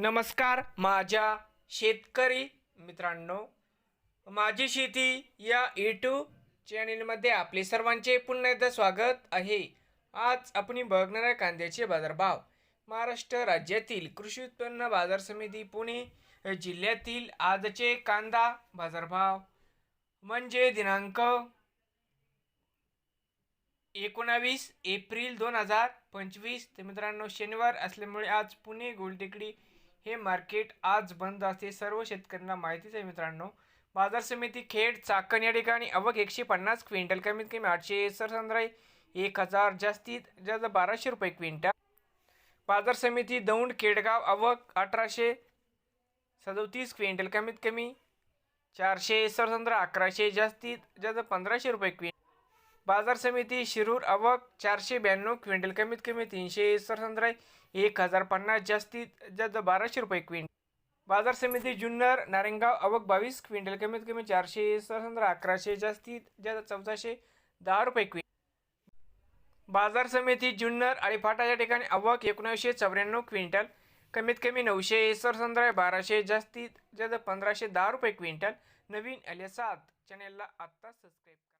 नमस्कार माझ्या शेतकरी मित्रांनो माझी शेती या यूट्यूब चॅनेलमध्ये आपले सर्वांचे पुन्हा एकदा स्वागत आहे. आज आपण बघणार आहे कांद्याचे बाजारभाव. महाराष्ट्र राज्यातील कृषी उत्पन्न बाजार समिती पुणे जिल्ह्यातील आजचे कांदा बाजारभाव. म्हणजे दिनांक एकोणावीस एप्रिल दोन हजार पंचवीस. ते मित्रांनो शनिवार असल्यामुळे आज पुणे गोलटेकडी हे मार्केट आज बंद असते. सर्व शेतकऱ्यांना माहितीच आहे मित्रांनो. बाजार समिती खेड चाकण या ठिकाणी अवक एकशे पन्नास क्विंटल कमीत कमी आठशे सरसंद्राई एक हजार जास्तीत जास्त बाराशे रुपये क्विंटल. बाजार समिती दौंड केडगाव अवक अठराशे सदोतीस क्विंटल कमीत कमी चारशे सरसंद्रा अकराशे जास्तीत जास्त पंधराशे रुपये क्विंटल बाजार समिती शिरूर अवक चारशे ब्याण्णव क्विंटल कमीत कमी तीनशे सरसंद्राय एक हजार पन्नास जास्तीत जास्त बाराशे रुपये क्विंटल. बाजार समिती जुन्नर नारायणगाव अवक बावीस क्विंटल कमीत कमी चारशे सरसंद्रा अकराशे जास्तीत जास्त चौदाशे दहा रुपये क्विंटल. बाजार समिती जुन्नर आळीफाटा या ठिकाणी अवक एकोणीसशे चौऱ्याण्णव क्विंटल कमीत कमी नऊशे सरसंद्राय बाराशे जास्तीत जास्त पंधराशे दहा रुपये क्विंटल. नवीन आल्या सात चॅनेलला आत्ता सबस्क्राईब करा.